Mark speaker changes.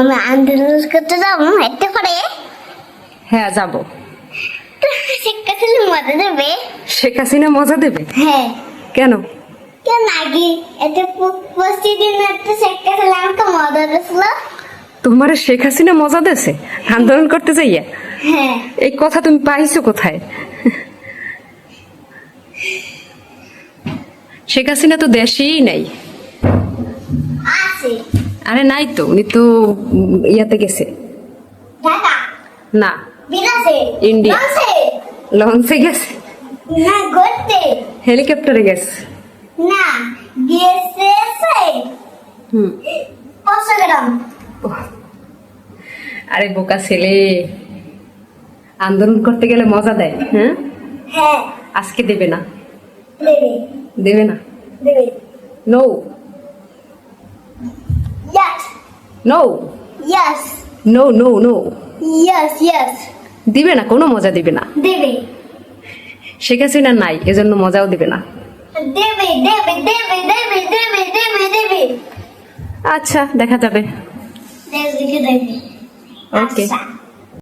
Speaker 1: আমি আন্দোলন করতে যাব? হেঁটে পারে
Speaker 2: হ্যাঁ যাব।
Speaker 1: শিক্ষা ছিল মজা দেবে?
Speaker 2: শেখ হাসিনা মজা দেবে?
Speaker 1: হ্যাঁ।
Speaker 2: কেন?
Speaker 1: কেন আগে? এত প্রতিদিন একটা শিক্ষা ছিল আমাকে মজা দিয়েছিল।
Speaker 2: তোমার শেখ হাসিনা মজা দেছে আন্দোলন করতে যাইয়া?
Speaker 1: হ্যাঁ।
Speaker 2: এই কথা তুমি পাইছো কোথায়? শেখ হাসিনা তো দেশেই নাই।
Speaker 1: আছে।
Speaker 2: আরে নাই তো উনি তো ইয়াতে গেছে। না। ইন্ডিয়া।
Speaker 1: লঞ্চে,
Speaker 2: গেছে।
Speaker 1: না ঘুরতে?
Speaker 2: হেলিকপ্টারে গেছে।
Speaker 1: না
Speaker 2: হুম। আরে বোকা ছেলে। আন্দোলন করতে গেলে মজা দেয় হ্যাঁ?
Speaker 1: হ্যাঁ।
Speaker 2: আজকে দেবে না।
Speaker 1: দেবে।
Speaker 2: দেবে না।
Speaker 1: দেবে।
Speaker 2: No no
Speaker 1: yes
Speaker 2: no no no
Speaker 1: yes yes
Speaker 2: দিবে না কোনো মজা দিবে না।
Speaker 1: দেবে।
Speaker 2: শেখ হাসিনা নাই এজন্য মজাও দিবে না।
Speaker 1: দেবে দেবে দেবে দেবে দেবে দেবে দেবে।
Speaker 2: আচ্ছা দেখা যাবে।
Speaker 1: দেখে দেবে।
Speaker 2: ওকে
Speaker 1: আচ্ছা।